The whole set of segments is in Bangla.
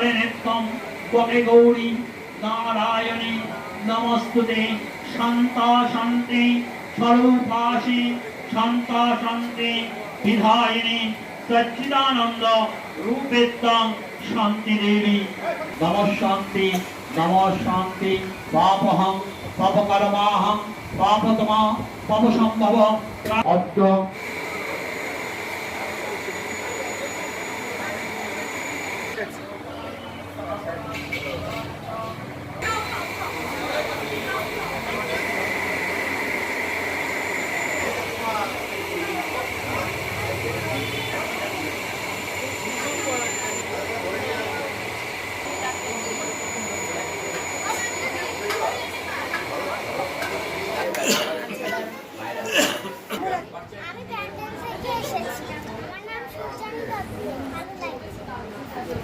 নমঃ ত্বকে গৌরী, নারায়ণী, নমস্তুতে, শান্তা শান্তি, স্বরূপাসি, শান্তা শান্তি, বিধায়িনী, সচ্চিদানন্দ রূপেত্তং শান্তি দেবী নম শান্তি নম শান্তি, পাপহং, পাপকর্মাহং, পাপতমা, পাপসম্ভব। অদ্য আমি ব্যান্ডেল থেকে এসেছিলাম আমার নাম সুজান কাপুর ভালো লাগছে আমাদের মা বালির মধ্যে পিকনিক যাব না এর আগেও হয়েছে কালীতলায় ভাইয়া, আমি কক্সবাজার থেকে এসেছি মামাদের বাড়ি শ্রীপুর আগর আমার দাদু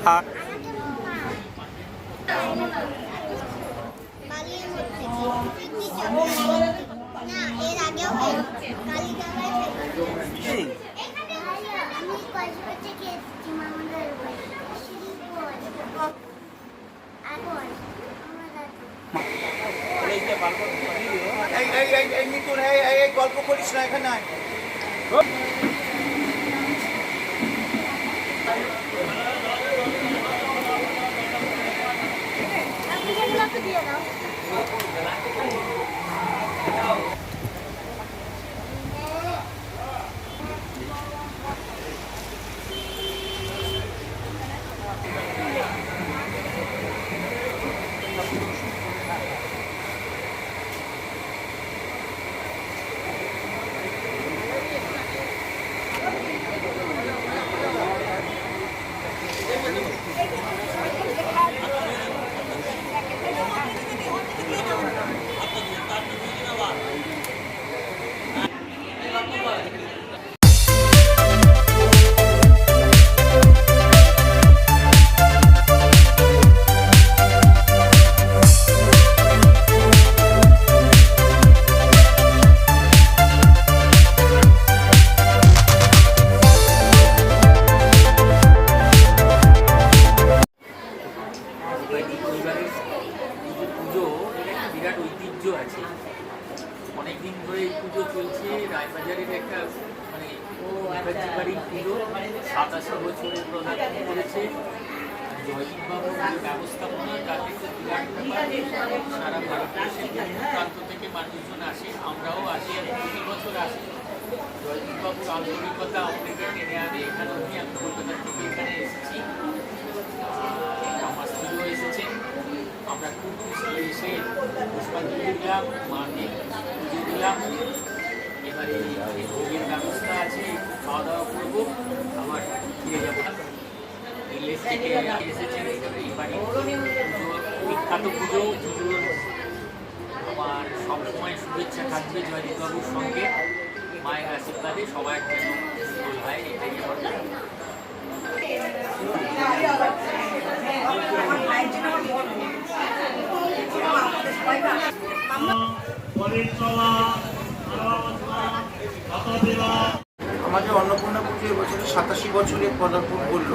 এই এই এই এই এই গল্প করিস না এখানে 这个어 나. বিরাট ঐতিহ্য আছে। অনেক দিন ধরে এই পুজো চলছে রায়বাজারের একটা মানে বাড়ির পুজো। সাতাশি বছরের প্রধান করেছে জয়দীপবাবুর যে ব্যবস্থাপনা তাতে তো বিরাট ব্যাপার। সারা ভারতবর্ষের প্রান্ত থেকে মানুষজন আসে আমরাও আসি আমি প্রতি বছর আসি। জয়দীপবাবুর আন্তরিকতা আমাদেরকে টেনে আনে এখানে অবধি আমি দিলাম, মাকে পুজো দিলাম। এবারে ভোগের ব্যবস্থা আছে খাওয়া দাওয়া করব আবার ফিরে যাব এসেছেন এই বাড়ি বিখ্যাত পুজো, পুজোর আমার সবসময় শুভেচ্ছা থাকবে জয়দীপবাবুর সঙ্গে। মায়ের আশীর্বাদে সবার জন্য মঙ্গল হয়, এটাই আমার কথা আমাদের অন্নপূর্ণা পুজো এবছরে সাতাশি বছরে পদার্পণ করল।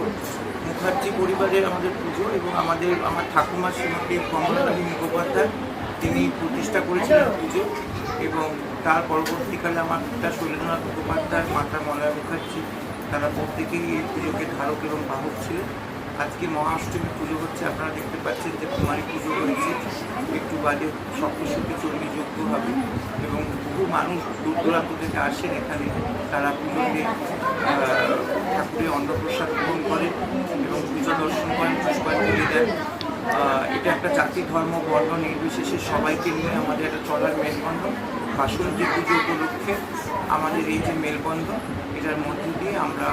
মুখার্জি পরিবারের আমাদের পুজো এবং আমাদের, আমার ঠাকুমা শ্রীমতী কমলানী মুখোপাধ্যায়, তিনি প্রতিষ্ঠা করেছিলেন পুজো এবং তার পরবর্তীকালে আমার পিতা শৈলেন্দ্রনাথ মুখোপাধ্যায়, মাতা মলয়া মুখার্জি, তারা প্রত্যেকেই এই পুজোকে ধারক এবং বাহক ছিলেন। আজকে মহাষ্টমী পুজো হচ্ছে আপনারা দেখতে পাচ্ছেন যে কুমারী পুজো হয়েছে। একটু বাদে সপ্তশতী চণ্ডী যজ্ঞ হবে এবং বহু মানুষ দূর দূরান্ত থেকে আসেন এখানে। তারা আহ, ঠাকুরের অন্নপ্রসাদ গ্রহণ করেন এবং পুজো দর্শন করেন পুষ্পাঞ্জলি দেন। এটা একটা জাতি ধর্ম বর্ণ নির্বিশেষে সবাইকে নিয়ে আমাদের একটা চলার মেলবন্ধন। বাসন্তী পুজো উপলক্ষে আমাদের এই যে মেলবন্ধন, এটার মধ্য দিয়ে আমরা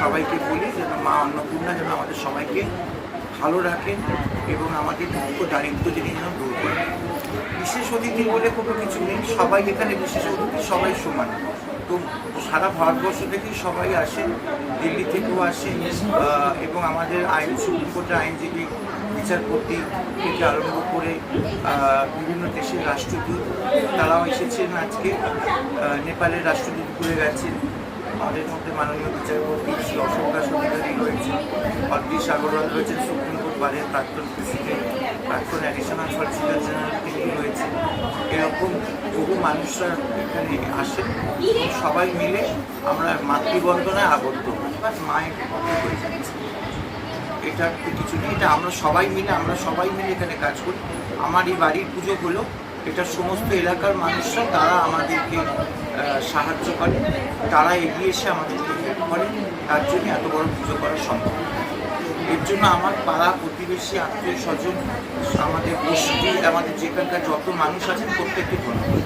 সবাইকে বলি যেন মা অন্নপূর্ণা যেন আমাদের সবাইকে ভালো রাখেন এবং আমাদের দুঃখ দারিদ্র যিনি যেন দূর করেন। বিশেষ অতিথি বলে কোনো কিছু নেই, সবাই এখানে বিশেষ অতিথি, সবাই সমান। তো সারা ভারতবর্ষ থেকে সবাই আসেন দিল্লি থেকেও আসেন এবং আমাদের আইন সুপ্রিম কোর্টের আইনজীবী বিচারপতি থেকে আরম্ভ করে বিভিন্ন দেশের রাষ্ট্রদূত, তারাও এসেছেন আজকে। নেপালের রাষ্ট্রদূত ঘুরে গেছেন। আমাদের মধ্যে মাননীয় বিচারপতি শ্রী অশোক দাস অধিকারী রয়েছেন। অদ্রিশ আগরওয়াল রয়েছেন, সুপ্রিম কোর্টের বারের প্রাক্তন প্রেসিডেন্ট, প্রাক্তন অ্যাডিশনাল সলিসিটর জেনারেল তিনি রয়েছে এরকম বহু মানুষরা এখানে আসেন। সবাই মিলে আমরা মাতৃবন্ধনায় আবদ্ধ। মায়ের পক্ষে হয়ে যাচ্ছে। এটার তো কিছু নেই, এটা আমরা সবাই মিলে, আমরা সবাই মিলে এখানে কাজ করি। আমার এই বাড়ির পুজো হলো, এটা সমস্ত এলাকার মানুষরা, তারা আমাদেরকে সাহায্য করে, তারা এগিয়ে এসে আমাদেরকে হেল্প করে, তার জন্য এত বড় পুজো করা সম্ভব। এর জন্য আমার পাড়া প্রতিবেশী, আত্মীয় স্বজন, আমাদের গোষ্ঠী, আমাদের যেখানকার যত মানুষ আছেন, প্রত্যেককে ধন্যবাদ।